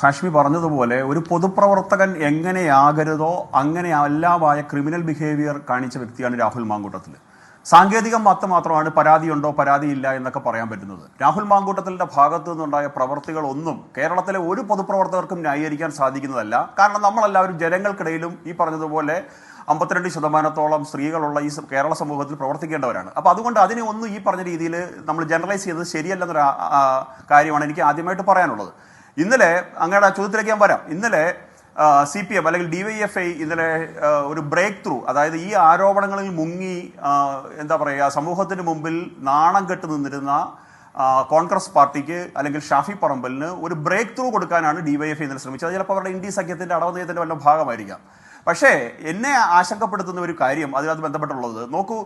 ഹാഷ്മി പറഞ്ഞതുപോലെ ഒരു പൊതുപ്രവർത്തകൻ എങ്ങനെയാകരുതോ അങ്ങനെ എല്ലാമായ ക്രിമിനൽ ബിഹേവിയർ കാണിച്ച വ്യക്തിയാണ് രാഹുൽ മാങ്കൂട്ടത്തിൽ. സാങ്കേതികം മാത്രം മാത്രമാണ് പരാതിയുണ്ടോ പരാതിയില്ല എന്നൊക്കെ പറയാൻ പറ്റുന്നത്. രാഹുൽ മാങ്കൂട്ടത്തിന്റെ ഭാഗത്തു നിന്നുണ്ടായ പ്രവർത്തികളൊന്നും കേരളത്തിലെ ഒരു പൊതുപ്രവർത്തകർക്കും ന്യായീകരിക്കാൻ സാധിക്കുന്നതല്ല. കാരണം നമ്മളെല്ലാവരും ജനങ്ങൾക്കിടയിലും ഈ പറഞ്ഞതുപോലെ അമ്പത്തിരണ്ട് ശതമാനത്തോളം സ്ത്രീകളുള്ള ഈ കേരള സമൂഹത്തിൽ പ്രവർത്തിക്കേണ്ടവരാണ്. അപ്പോൾ അതുകൊണ്ട് അതിനെ ഒന്നും ഈ പറഞ്ഞ രീതിയിൽ നമ്മൾ ജനറലൈസ് ചെയ്യുന്നത് ശരിയല്ലെന്നൊരു കാര്യമാണ് എനിക്ക് ആദ്യമായിട്ട് പറയാനുള്ളത്. ഇന്നലെ അങ്ങയുടെ ആ ചോദ്യത്തിലേക്ക് ഞാൻ വരാം. ഇന്നലെ സി പി എം അല്ലെങ്കിൽ ഡി വൈ എഫ് ഐ ഇന്നലെ ഒരു ബ്രേക്ക് ത്രൂ അതായത് ഈ ആരോപണങ്ങളിൽ മുങ്ങി എന്താ പറയുക സമൂഹത്തിന് മുമ്പിൽ നാണം കെട്ട് നിന്നിരുന്ന കോൺഗ്രസ് പാർട്ടിക്ക് അല്ലെങ്കിൽ ഷാഫി പറമ്പലിന് ഒരു ബ്രേക്ക് ത്രൂ കൊടുക്കാനാണ് ഡി വൈ എഫ് ഇന്നലെ ശ്രമിച്ചത്. ചിലപ്പോൾ അവരുടെ ഇന്ത്യ സഖ്യത്തിന്റെ അടവനയത്തിന്റെ വല്ല ഭാഗമായിരിക്കാം. പക്ഷേ എന്നെ ആശങ്കപ്പെടുത്തുന്ന ഒരു കാര്യം അതിനകത്ത് ബന്ധപ്പെട്ടുള്ളത്. നോക്കൂ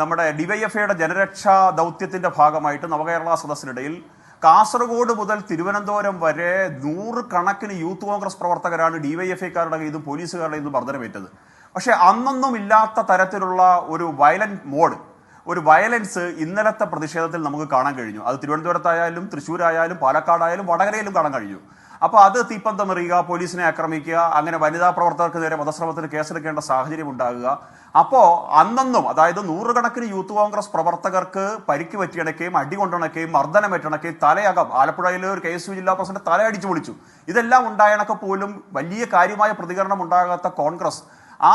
നമ്മുടെ ഡിവൈഎഫ്ഐയുടെ ജനരക്ഷാ ദൗത്യത്തിന്റെ ഭാഗമായിട്ട് നവകേരള സദസ്സിനിടയിൽ കാസർഗോഡ് മുതൽ തിരുവനന്തപുരം വരെ നൂറുകണക്കിന് യൂത്ത് കോൺഗ്രസ് പ്രവർത്തകരാണ് ഡിവൈഎഫ്ഐക്കാരുടെ ഇതും പോലീസുകാരുടെ ഇതും മർദ്ദനമേറ്റത്. പക്ഷേ അന്നൊന്നും ഇല്ലാത്ത തരത്തിലുള്ള ഒരു വയലന്റ് മോഡ് ഒരു വയലൻസ് ഇന്നലത്തെ പ്രതിഷേധത്തിൽ നമുക്ക് കാണാൻ കഴിഞ്ഞു. അത് തിരുവനന്തപുരത്തായാലും തൃശ്ശൂരായാലും പാലക്കാടായാലും വടകരയിലും കാണാൻ കഴിഞ്ഞു. അപ്പോൾ അത് തീപ്പന്തമെറിയുക പോലീസിനെ ആക്രമിക്കുക അങ്ങനെ വനിതാ പ്രവർത്തകർക്ക് നേരെ വധശ്രമത്തിന് കേസെടുക്കേണ്ട സാഹചര്യം ഉണ്ടാകുക. അപ്പോൾ അന്നെന്നും അതായത് നൂറുകണക്കിന് യൂത്ത് കോൺഗ്രസ് പ്രവർത്തകർക്ക് പരിക്ക് പറ്റിയണക്കുകയും അടി മർദ്ദനം മർദ്ദനമേറ്റണക്കുകയും തലയകം. ആലപ്പുഴയിലെ ഒരു കെ എസ് യു ജില്ലാ പ്രസിഡന്റ് തലയടിച്ചു പൊളിച്ചു ഇതെല്ലാം ഉണ്ടായണക്കെ പോലും വലിയ കാര്യമായ പ്രതികരണം ഉണ്ടാകാത്ത കോൺഗ്രസ്. ആ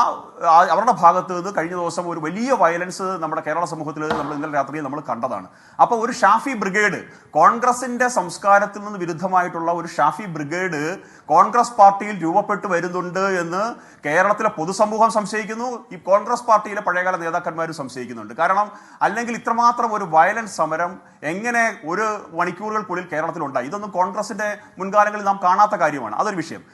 അവരുടെ ഭാഗത്ത് നിന്ന് കഴിഞ്ഞ ദിവസം ഒരു വലിയ വയലൻസ് നമ്മുടെ കേരള സമൂഹത്തിൽ നമ്മൾ ഇന്നലെ രാത്രി നമ്മൾ കണ്ടതാണ്. അപ്പോൾ ഒരു ഷാഫി ബ്രിഗേഡ് കോൺഗ്രസിന്റെ സംസ്കാരത്തിൽ നിന്ന് വിരുദ്ധമായിട്ടുള്ള ഒരു ഷാഫി ബ്രിഗേഡ് കോൺഗ്രസ് പാർട്ടിയിൽ രൂപപ്പെട്ടു വരുന്നുണ്ട് എന്ന് കേരളത്തിലെ പൊതുസമൂഹം സംശയിക്കുന്നു. ഈ കോൺഗ്രസ് പാർട്ടിയിലെ പഴയകാല നേതാക്കന്മാരും സംശയിക്കുന്നുണ്ട്. കാരണം അല്ലെങ്കിൽ ഇത്രമാത്രം ഒരു വയലൻസ് സമരം എങ്ങനെ ഒരു മണിക്കൂറുകൾക്കുള്ളിൽ കേരളത്തിലുണ്ടായി? ഇതൊന്നും കോൺഗ്രസിന്റെ മുൻകാലങ്ങളിൽ നാം കാണാത്ത കാര്യമാണ്. അതൊരു വിഷയം.